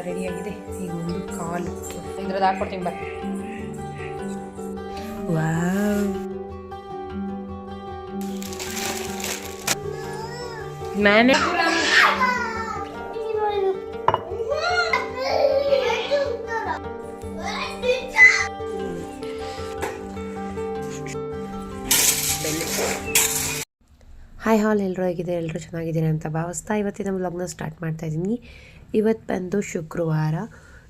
ಆಗಿದೆ ಈಗ ಒಂದು ಕಾಲು. ಇದ್ರದ್ದು ಹಾಕ್ಕೊಡ್ತೀನಿ ಬಾ. ವಾವ್ ಮ್ಯಾನೆ ಹಾಯ್ ಹಾಲ್ ಎಲ್ಲರೂ ಹೇಗಿದೆ ಎಲ್ಲರೂ ಚೆನ್ನಾಗಿದ್ದೀನಿ ಅಂತ ಭಾವಿಸ್ತಾ ಇವತ್ತಿನ ಬ್ಲಾಗ್ನ ಸ್ಟಾರ್ಟ್ ಮಾಡ್ತಾ ಇದ್ದೀನಿ. ಇವತ್ತು ಬಂದು ಶುಕ್ರವಾರ.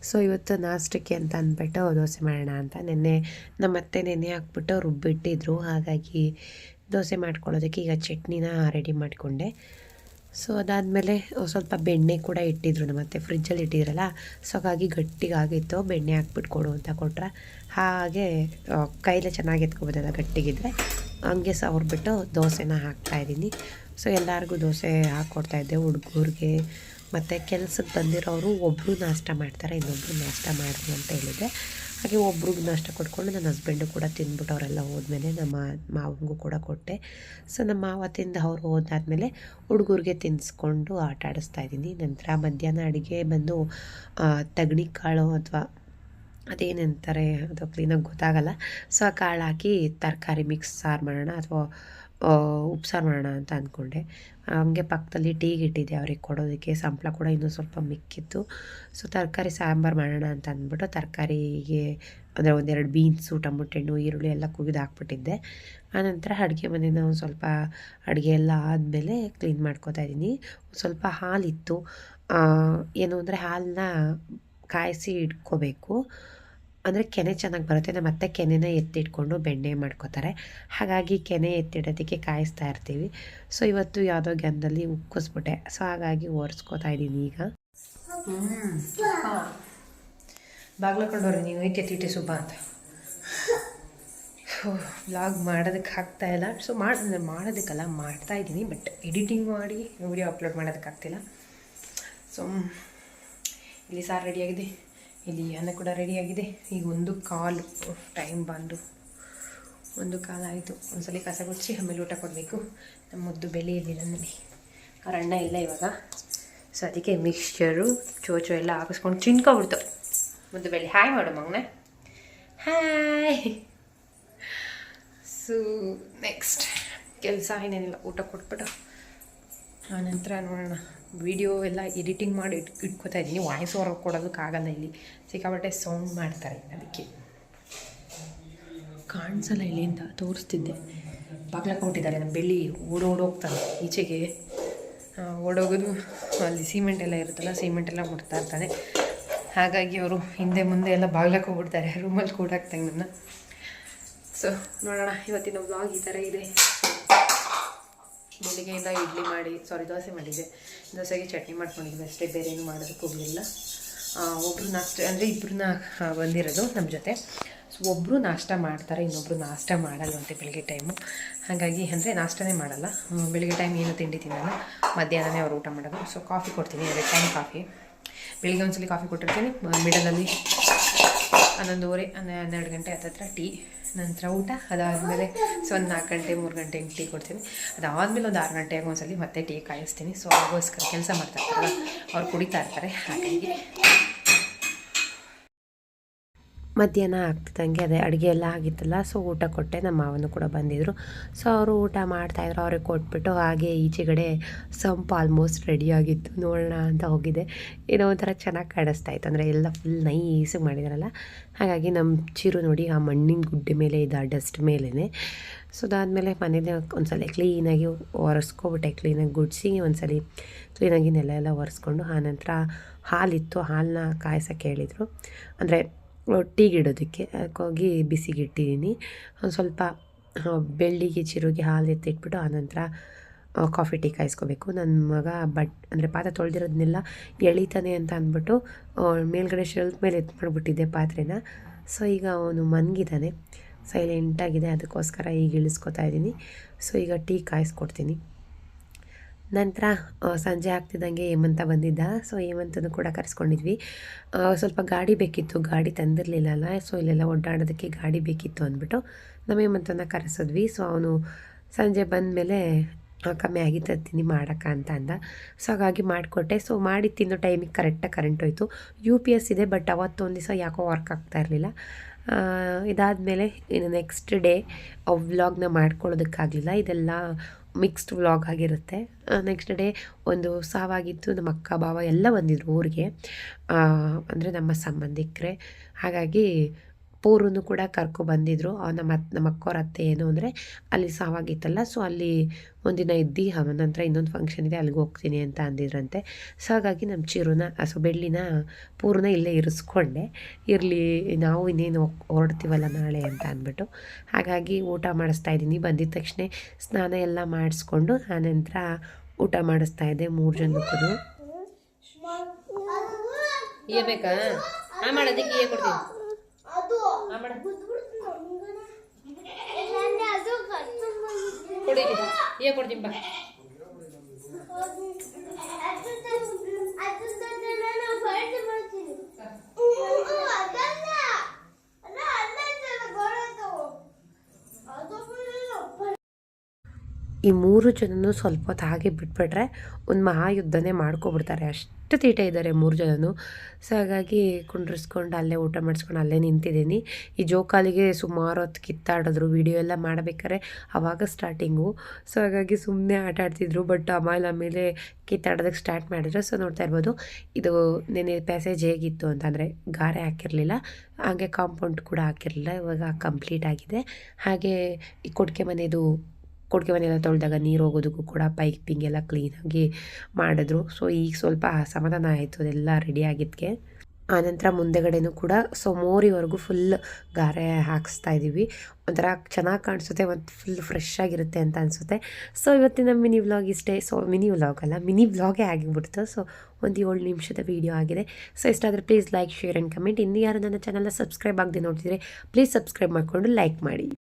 ಸೊ ಇವತ್ತು ನಾಷ್ಟಕ್ಕೆ ಅಂತ ಅಂದ್ಬಿಟ್ಟು ದೋಸೆ ಮಾಡೋಣ ಅಂತ. ನಿನ್ನೆ ನಮ್ಮ ಅತ್ತೆ ನೆನೆ ಹಾಕ್ಬಿಟ್ಟು ರುಬ್ಬಿಟ್ಟಿದ್ರು. ಹಾಗಾಗಿ ದೋಸೆ ಮಾಡ್ಕೊಳ್ಳೋದಕ್ಕೆ ಈಗ ಚಟ್ನಿನ ರೆಡಿ ಮಾಡಿಕೊಂಡೆ. ಸೊ ಅದಾದಮೇಲೆ ಸ್ವಲ್ಪ ಬೆಣ್ಣೆ ಕೂಡ ಇಟ್ಟಿದ್ರು ನಮ್ಮತ್ತೆ. ಫ್ರಿಜ್ಜಲ್ಲಿ ಇಟ್ಟಿದ್ರಲ್ಲ. ಸೊ ಹಾಗಾಗಿ ಗಟ್ಟಿಗಾಗಿತ್ತು ಬೆಣ್ಣೆ ಹಾಕ್ಬಿಟ್ಟು ಕೊಡು ಅಂತ ಕೊಟ್ರೆ. ಹಾಗೆ ಕೈಲೇ ಚೆನ್ನಾಗಿ ಎತ್ಕೊಬೋದಲ್ಲ ಗಟ್ಟಿಗಿದ್ರೆ. ಹಂಗೆ ಸವರ್ಬಿಟ್ಟು ದೋಸೆನ ಹಾಕ್ತಾಯಿದ್ದೀನಿ ಸೊ ಎಲ್ಲರಿಗೂ ದೋಸೆ ಹಾಕ್ಕೊಡ್ತಾಯಿದ್ದೆ ಹುಡುಗರಿಗೆ ಮತ್ತು ಕೆಲಸಕ್ಕೆ ಬಂದಿರೋರು ಒಬ್ಬರು ನಾಷ್ಟ ಮಾಡ್ತಾರೆ ಇನ್ನೊಬ್ಬರು ನಾಷ್ಟ ಮಾಡಿದ್ರು ಅಂತ ಹೇಳಿದೆ. ಹಾಗೆ ಒಬ್ರಿಗೆ ನಾಷ್ಟ ಕೊಟ್ಕೊಂಡು ನನ್ನ ಹಸ್ಬೆಂಡು ಕೂಡ ತಿಂದ್ಬಿಟ್ಟು ಅವರೆಲ್ಲ ಹೋದ್ಮೇಲೆ ನಮ್ಮ ಮಾವನಿಗೂ ಕೂಡ ಕೊಟ್ಟೆ. ಸೊ ನಮ್ಮ ಮಾವ ತಿಂದು ಅವರು ಹೋದಾದಮೇಲೆ ಹುಡುಗರಿಗೆ ತಿನ್ನಿಸ್ಕೊಂಡು ಆಟ ಆಡಿಸ್ತಾ ಇದ್ದೀನಿ. ನಂತರ ಮಧ್ಯಾಹ್ನ ಅಡುಗೆ ಬಂದು ತಗಣಿ ಕಾಳು ಅಥವಾ ಅದೇನಂತಾರೆ, ಅದು ಕ್ಲೀನಾಗಿ ಗೊತ್ತಾಗಲ್ಲ. ಸೊ ಆ ಕಾಳು ಹಾಕಿ ತರಕಾರಿ ಮಿಕ್ಸ್ ಸಾರು ಮಾಡೋಣ ಅಥವಾ ಉಪ್ಸಾರು ಮಾಡೋಣ ಅಂತ ಅಂದ್ಕೊಂಡೆ. ಹಂಗೆ ಪಕ್ಕದಲ್ಲಿ ಟೀಗೆ ಇಟ್ಟಿದ್ದೆ ಅವ್ರಿಗೆ ಕೊಡೋದಕ್ಕೆ. ಸಂಪಳ ಕೂಡ ಇನ್ನೂ ಸ್ವಲ್ಪ ಮಿಕ್ಕಿತ್ತು. ಸೊ ತರಕಾರಿ ಸಾಂಬಾರು ಮಾಡೋಣ ಅಂತ ಅಂದ್ಬಿಟ್ಟು ತರಕಾರಿಗೆ ಅಂದರೆ ಒಂದೆರಡು ಬೀನ್ಸು ಟೊಮೊಟೆ ಹಣ್ಣು ಈರುಳ್ಳಿ ಎಲ್ಲ ಕುಗಿದು ಹಾಕ್ಬಿಟ್ಟಿದ್ದೆ. ಆನಂತರ ಅಡುಗೆ ಮನೆಯಿಂದ ಒಂದು ಸ್ವಲ್ಪ ಅಡುಗೆ ಎಲ್ಲ ಆದಮೇಲೆ ಕ್ಲೀನ್ ಮಾಡ್ಕೊತಾ ಇದ್ದೀನಿ. ಸ್ವಲ್ಪ ಹಾಲಿತ್ತು. ಏನು ಅಂದರೆ ಹಾಲನ್ನ ಕಾಯಿಸಿ ಇಟ್ಕೋಬೇಕು. ಅಂದರೆ ಕೆನೆ ಚೆನ್ನಾಗಿ ಬರುತ್ತೆ ನಮ್ಮ ಮತ್ತೆ ಕೆನೆನ ಎತ್ತಿಟ್ಕೊಂಡು ಬೆಣ್ಣೆ ಮಾಡ್ಕೋತಾರೆ. ಹಾಗಾಗಿ ಕೆನೆ ಎತ್ತಿಡೋದಕ್ಕೆ ಕಾಯಿಸ್ತಾ ಇರ್ತೀವಿ. ಸೊ ಇವತ್ತು ಯಾವುದೋ ಗ್ಯಾನ್ದಲ್ಲಿ ಉಕ್ಕಿಸ್ಬಿಟ್ಟೆ. ಸೊ ಹಾಗಾಗಿ ಒರೆಸ್ಕೋತಾ ಇದ್ದೀನಿ ಈಗ. ಬಾಗ್ಲಕೊಂಡವ್ರಿ ನೀವು ಐತೆ ತೀಟೆ ಸುಬ್ಬ ಅಂತ. ಬ್ಲಾಗ್ ಮಾಡೋದಕ್ಕೆ ಆಗ್ತಾ ಇಲ್ಲ. ಸೊ ಮಾಡಿ, ಮಾಡೋದಕ್ಕೆಲ್ಲ, ಮಾಡ್ತಾ ಇದ್ದೀನಿ ಬಟ್ ಎಡಿಟಿಂಗ್ ಮಾಡಿ ವಿಡಿಯೋ ಅಪ್ಲೋಡ್ ಮಾಡೋದಕ್ಕಾಗ್ತಿಲ್ಲ ಸೊ ಇಲ್ಲಿ ಸಾರು ರೆಡಿಯಾಗಿದೆ ಇಲ್ಲಿ ಅನ್ನ ಕೂಡ ರೆಡಿಯಾಗಿದೆ ಈಗ ಒಂದು ಕಾಲು ಟೈಮ್ ಬಂದು, ಒಂದು ಕಾಲ ಆಯಿತು. ಒಂದ್ಸಲ ಕಸ ಗುಚ್ಚಿ ಆಮೇಲೆ ಊಟ ಕೊಡಬೇಕು. ನಮ್ಮ ಮುದ್ದು ಬೆಲೆ ಇಲ್ಲಿ ನನ್ನಲ್ಲಿ ಕಾರಣ ಇಲ್ಲ ಇವಾಗ. ಸೊ ಅದಕ್ಕೆ ಮಿಕ್ಸ್ಚರು ಚೋಚೋ ಎಲ್ಲ ಹಾಕಿಸ್ಕೊಂಡು ತಿನ್ಕೊಬಿಡ್ತು. ಮುದ್ದು ಬೆಳೆ ಹಾಯ್ ಮಾಡು ಮಗನೇ ಹಾಯ್ ಸೊ ನೆಕ್ಸ್ಟ್ ಕೆಲಸ ಏನೇನಿಲ್ಲ, ಊಟ ಕೊಟ್ಬಿಟ್ಟು ಆನಂತರ ನೋಡೋಣ. ವಿಡಿಯೋ ಎಲ್ಲ ಎಡಿಟಿಂಗ್ ಮಾಡಿ ಇಟ್, ಇಟ್ಕೋತಾ ಇದ್ದೀನಿ. ವಾಯ್ಸ್ ಹೊರಗೆ ಕೊಡೋದಕ್ಕಾಗಲ್ಲ ಇಲ್ಲಿ. ಸಿಕ್ಕಾಪಟ್ಟೆ ಸೌಂಡ್ ಮಾಡ್ತಾರೆ ಅದಕ್ಕೆ. ಕಾಣಿಸಲ್ಲ ಅಂತ ತೋರಿಸ್ತಿದ್ದೆ. ಬಾಗ್ಲ ಕೊಟ್ಟಿದ್ದಾರೆ ನಮ್ಮ ಬೆಳ್ಳಿ ಓಡೋಡೋಗ್ತಾನೆ ಈಚೆಗೆ ಓಡೋಗೋದು ಅಲ್ಲಿ ಸಿಮೆಂಟ್ ಎಲ್ಲ ಇರುತ್ತಲ್ಲ ಸಿಮೆಂಟ್ ಎಲ್ಲ ಮುಟ್ತಾ ಇರ್ತಾನೆ. ಹಾಗಾಗಿ ಅವರು ಹಿಂದೆ ಮುಂದೆ ಎಲ್ಲ ಬಾಗ್ಲಕ್ಕೆ ಹೋಗ್ಬಿಡ್ತಾರೆ ರೂಮಲ್ಲಿ ಕೂಡಾಕ್ತಂಗೆ ನನ್ನ ಸೊ ನೋಡೋಣ. ಇವತ್ತಿನ ಬ್ಲಾಗ್ ಈ ಥರ ಇದೆ. ಬೆಳಿಗ್ಗೆಯಿಂದ ಇಡ್ಲಿ ಮಾಡಿ ಸಾರಿ ದೋಸೆ ಮಾಡಿದ್ದೆ. ದೋಸೆಗೆ ಚಟ್ನಿ ಮಾಡ್ಕೊಂಡಿದ್ವಿ ಅಷ್ಟೇ, ಬೇರೆ ಏನು ಮಾಡೋದಕ್ಕೆ ಹೋಗಲಿಲ್ಲ. ಒಬ್ಬರು ನಾಷ್ಟ, ಅಂದರೆ ಇಬ್ಬರನ್ನ ಬಂದಿರೋದು ನಮ್ಮ ಜೊತೆ. ಸೊ ಒಬ್ಬರು ನಾಷ್ಟ ಮಾಡ್ತಾರೆ ಇನ್ನೊಬ್ಬರು ನಾಷ್ಟ ಮಾಡಲ್ವಂತೆ ಬೆಳಗ್ಗೆ ಟೈಮು ಹಾಗಾಗಿ ಅಂದರೆ ನಾಷ್ಟನೇ ಮಾಡಲ್ಲ. ಬೆಳಗ್ಗೆ ಟೈಮ್ ಏನು ತಿಂಡಿ ತಿನ್ನಲ್ಲ. ಮಧ್ಯಾಹ್ನನೇ ಅವ್ರು ಊಟ ಮಾಡೋದು. ಸೊ ಕಾಫಿ ಕೊಡ್ತೀನಿ, ಎರಡು ಟೈಮ್ ಕಾಫಿ. ಬೆಳಿಗ್ಗೆ ಒಂದ್ಸಲಿ ಕಾಫಿ ಕೊಟ್ಟಿರ್ತೀನಿ ಮಿಡಲಲ್ಲಿ ಹನ್ನೊಂದುವರೆ, ಹನ್ನೆ, ಹನ್ನೆರಡು ಗಂಟೆ ಹತ್ತತ್ರ ಟೀ, ನಂತರ ಊಟ, ಅದಾದಮೇಲೆ ಸೊ ಒಂದು ನಾಲ್ಕು ಗಂಟೆ, ಮೂರು ಗಂಟೆ ಹಿಂಗೆ ಟೀ ಕೊಡ್ತೀನಿ ಅದಾದಮೇಲೆ ಒಂದು ಆರು ಗಂಟೆಗೆ ಒಂದ್ಸಲಿ ಮತ್ತೆ ಟೀ ಕಾಯಿಸ್ತೀನಿ. ಸೊ ಅದಕ್ಕೋಸ್ಕರ ಕೆಲಸ ಮಾಡ್ತಾ ಇರ್ತಾರಲ್ಲ, ಅವ್ರು ಕುಡಿತಾ ಇರ್ತಾರೆ, ಹಾಗಾಗಿ ಮಧ್ಯಾಹ್ನ ಆಗ್ತಿದ್ದಂಗೆ ಅದೇ ಅಡುಗೆ ಎಲ್ಲ ಆಗಿತ್ತಲ್ಲ ಸೊ ಊಟ ಕೊಟ್ಟೆ, ನಮ್ಮ ಮಾವನು ಕೂಡ ಬಂದಿದ್ದರು ಸೊ ಅವರು ಊಟ ಮಾಡ್ತಾಯಿದ್ರು ಅವ್ರಿಗೆ ಕೊಟ್ಬಿಟ್ಟು ಹಾಗೆ ಈಚೆಗಡೆ ಸಂಪು ಆಲ್ಮೋಸ್ಟ್ ರೆಡಿಯಾಗಿತ್ತು ನೋಡೋಣ ಅಂತ ಹೋಗಿದ್ದೆ. ಏನೋ ಒಂಥರ ಚೆನ್ನಾಗಿ ಕಾಣಿಸ್ತಾ ಇತ್ತು. ಅಂದರೆ ಎಲ್ಲ ಫುಲ್ ನೈಸಾಗಿ ಮಾಡಿದಾರಲ್ಲ. ಹಾಗಾಗಿ ನಮ್ಮ ಚಿರು ನೋಡಿ ಆ ಮಣ್ಣಿನ ಗುಡ್ಡೆ ಮೇಲೆ ಇದೆ ಡಸ್ಟ್ ಮೇಲೇ ಸೊ ಅದಾದಮೇಲೆ ಮನೇಲಿ ಒಂದ್ಸಲ ಕ್ಲೀನಾಗಿ ಒರೆಸ್ಕೊಬಿಟ್ಟೆ. ಕ್ಲೀನಾಗಿ ಗುಡಿಸಿ ಸಲ ಕ್ಲೀನಾಗಿ ನೆಲ ಎಲ್ಲ ಒರೆಸ್ಕೊಂಡು ಆನಂತರ ಹಾಲಿತ್ತು. ಹಾಲನ್ನ ಕಾಯಿಸೋಕ್ಕೆ ಹೇಳಿದರು. ಅಂದರೆ ಟೀಗೆ ಇಡೋದಕ್ಕೆ ಅದಕ್ಕೋಗಿ ಬಿಸಿಗೆ ಇಟ್ಟಿದ್ದೀನಿ. ಒಂದು ಸ್ವಲ್ಪ ಬೆಳ್ಳಿಗೆ ಚಿರುಗಿ ಹಾಲು ಎತ್ತಿಟ್ಬಿಟ್ಟು ಆನಂತರ ಕಾಫಿ ಟೀ ಕಾಯಿಸ್ಕೋಬೇಕು. ನನ್ನ ಮಗ ಬಟ್, ಅಂದರೆ ಪಾತ್ರೆ ತೊಳೆದಿರೋದನ್ನೆಲ್ಲ ಎಳಿತಾನೆ ಅಂತ ಅಂದ್ಬಿಟ್ಟು ಮೇಲ್ಗಡೆ ಶೆಲ್ಫ್ ಮೇಲೆ ಎತ್ತು ಮಾಡಿಬಿಟ್ಟಿದ್ದೆ ಪಾತ್ರೆನ. ಸೊ ಈಗ ಅವನು ಮನ್ಗಿದ್ದಾನೆ ಸೈಲೆಂಟಾಗಿದೆ ಅದಕ್ಕೋಸ್ಕರ ಈಗ ಇಳಿಸ್ಕೊತಾ ಇದ್ದೀನಿ. ಸೊ ಈಗ ಟೀ ಕಾಯಿಸ್ಕೊಡ್ತೀನಿ. ನಂತರ ಸಂಜೆ ಆಗ್ತಿದ್ದಂಗೆ ಹೇಮಂತ ಬಂದಿದ್ದ. ಸೊ ಹೇಮಂತನು ಕೂಡ ಕರೆಸ್ಕೊಂಡಿದ್ವಿ. ಸ್ವಲ್ಪ ಗಾಡಿ ಬೇಕಿತ್ತು. ಗಾಡಿ ತಂದಿರಲಿಲ್ಲಲ್ಲ. ಸೊ ಇಲ್ಲೆಲ್ಲ ಓಡಾಡೋದಕ್ಕೆ ಗಾಡಿ ಬೇಕಿತ್ತು ಅಂದ್ಬಿಟ್ಟು ನಮ್ಮ ಹೇಮಂತನ ಕರೆಸಿದ್ವಿ. ಸೊ ಅವನು ಸಂಜೆ ಆ, ಕಮ್ಮಿ ಆಗಿ ತರ್ತೀನಿ ಮಾಡೋಕ್ಕ ಅಂತ ಅಂದ. ಸೊ ಹಾಗಾಗಿ ಮಾಡಿಕೊಟ್ಟೆ. ಸೊ ಮಾಡಿ ತಿನ್ನೋ ಟೈಮಿಗೆ ಕರೆಕ್ಟಾಗಿ ಕರೆಂಟ್ ಹೋಯಿತು. ಯು ಪಿ ಎಸ್ ಇದೆ ಬಟ್ ಅವತ್ತೊಂದು ದಿವಸ ಯಾಕೋ ವರ್ಕ್ ಆಗ್ತಾ ಇರಲಿಲ್ಲ. ಇದಾದಮೇಲೆ ಇನ್ನು ನೆಕ್ಸ್ಟ್ ಡೇ ವ್ಲಾಗ್ನ ಮಾಡ್ಕೊಳ್ಳೋದಕ್ಕಾಗಲಿಲ್ಲ. ಇದೆಲ್ಲ ಮಿಕ್ಸ್ಡ್ ವ್ಲಾಗ್ ಆಗಿರುತ್ತೆ. ನೆಕ್ಸ್ಟ್ ಡೇ ಒಂದು ಸಾವಾಗಿತ್ತು, ನಮ್ಮ ಅಕ್ಕ ಭಾವ ಎಲ್ಲ ಬಂದಿದ್ರು ಊರಿಗೆ. ಅಂದರೆ ನಮ್ಮ ಸಂಬಂಧಿಕರೇ. ಹಾಗಾಗಿ ಪೂರನ್ನು ಕೂಡ ಕರ್ಕೊ ಬಂದಿದ್ರು. ಅವ ನಮ್ಮ ಅಕ್ಕೋರ ಅತ್ತೆ ಏನು ಅಂದರೆ ಅಲ್ಲಿ ಸಾವಾಗಿತ್ತಲ್ಲ ಸೊ ಅಲ್ಲಿ ಒಂದಿನ ಇದ್ದು ಅವನ ನಂತರ ಇನ್ನೊಂದು ಫಂಕ್ಷನ್ ಇದೆ, ಅಲ್ಲಿಗೆ ಹೋಗ್ತೀನಿ ಅಂತ ಅಂದಿದ್ರಂತೆ. ಸೊ ಹಾಗಾಗಿ ನಮ್ಮ ಚಿರುನ ಸೊ ಬೆಳ್ಳಿನ ಪೂರ್ಣ ಇಲ್ಲೇ ಇರಿಸ್ಕೊಂಡೆ. ಇರಲಿ, ನಾವು ಇನ್ನೇನು ಹೊರಡ್ತೀವಲ್ಲ ನಾಳೆ ಅಂತ ಅಂದ್ಬಿಟ್ಟು. ಹಾಗಾಗಿ ಊಟ ಮಾಡಿಸ್ತಾ ಇದ್ದೀನಿ. ಬಂದಿದ ತಕ್ಷಣ ಸ್ನಾನ ಎಲ್ಲ ಮಾಡಿಸ್ಕೊಂಡು ಆನಂತರ ಊಟ ಮಾಡಿಸ್ತಾ ಇದ್ದೆ ಮೂರು ಜನಕ್ಕೂ ಏ, ಬೇಕಾ? ಮಾಡೋದಕ್ಕೆ ಏ ಕೊಡ್ತೀನಿ ಕೊಡಿ ಏ ಕೊಡ್ತೀನಿ ಬಾ. ಈ ಮೂರು ಜನನು ಸ್ವಲ್ಪ ಹೊತ್ತು ಹಾಗೆ ಬಿಟ್ಬಿಟ್ರೆ ಒಂದು ಮಹಾಯುದ್ಧನೇ ಮಾಡ್ಕೊಬಿಡ್ತಾರೆ. ಅಷ್ಟು ತೀಟ ಇದ್ದಾರೆ ಮೂರು ಜನನು. ಸೊ ಹಾಗಾಗಿ ಕುಂಡ್ರಿಸ್ಕೊಂಡು ಅಲ್ಲೇ ಊಟ ಮಾಡಿಸ್ಕೊಂಡು ಅಲ್ಲೇ ನಿಂತಿದ್ದೀನಿ. ಈ ಜೋಕಾಲಿಗೆ ಸುಮಾರು ಹೊತ್ತು ಕಿತ್ತಾಡಿದ್ರು, ವಿಡಿಯೋ ಎಲ್ಲ ಮಾಡಬೇಕಾದ್ರೆ ಆವಾಗ ಸ್ಟಾರ್ಟಿಂಗು ಸೊ ಹಾಗಾಗಿ ಸುಮ್ಮನೆ ಆಟ ಆಡ್ತಿದ್ರು ಬಟ್ ಆಮೇಲೆ ಆಮೇಲೆ ಕಿತ್ತಾಡೋದಕ್ಕೆ ಸ್ಟಾರ್ಟ್ ಮಾಡಿದ್ರು. ಸೊ ನೋಡ್ತಾ ಇರ್ಬೋದು, ಇದು ನೆನೆ ಪ್ಯಾಸೇಜ್ ಹೇಗಿತ್ತು ಅಂತಂದರೆ ಗಾರೆ ಹಾಕಿರಲಿಲ್ಲ, ಹಾಗೆ ಕಾಂಪೌಂಡ್ ಕೂಡ ಹಾಕಿರಲಿಲ್ಲ, ಇವಾಗ ಕಂಪ್ಲೀಟ್ ಆಗಿದೆ. ಹಾಗೆ ಈ ಕೊಡ್ಕೆ ಮನೆದು ಕೊಟ್ಟಿಗೆ ಮನೆಯೆಲ್ಲ ತೊಳೆದಾಗ ನೀರು ಹೋಗೋದಕ್ಕೂ ಕೂಡ ಪೈಪಿಂಗ್ ಎಲ್ಲ ಕ್ಲೀನಾಗಿ ಮಾಡಿದ್ರು. ಸೊ ಈಗ ಸ್ವಲ್ಪ ಸಮಾಧಾನ ಆಯಿತು, ಅದೆಲ್ಲ ರೆಡಿ ಆಗಿದ್ದಕ್ಕೆ ಆನಂತರ ಮುಂದೆಗಡೆನೂ ಕೂಡ ಸೊ ಮೋರಿವರೆಗೂ ಫುಲ್ ಗಾರೆ ಹಾಕಿಸ್ತಾ ಇದ್ದೀವಿ ಒಂಥರ ಚೆನ್ನಾಗಿ ಕಾಣಿಸುತ್ತೆ ಮತ್ತು ಫುಲ್ ಫ್ರೆಶ್ ಆಗಿರುತ್ತೆ ಅಂತ ಅನಿಸುತ್ತೆ. ಸೊ ಇವತ್ತಿನ ಮಿನಿ ವ್ಲಾಗ್ ಇಷ್ಟೇ. ಸೊ ಮಿನಿ ವ್ಲಾಗ್ ಅಲ್ಲ, ಮಿನಿ ವ್ಲಾಗೇ ಆಗಿಬಿಡ್ತು. ಸೊ ಒಂದು ಏಳು ನಿಮಿಷದ ವೀಡಿಯೋ ಆಗಿದೆ. So ಇಷ್ಟಾದರೆ please like share and comment ಇನ್ನು ಯಾರು ನನ್ನ ಚಾನಲ್ನ ಸಬ್ಸ್ಕ್ರೈಬ್ ಆಗದೆ ನೋಡ್ತಿದ್ರೆ ಪ್ಲೀಸ್ ಸಬ್ಸ್ಕ್ರೈಬ್ ಮಾಡಿಕೊಂಡು ಲೈಕ್ ಮಾಡಿ.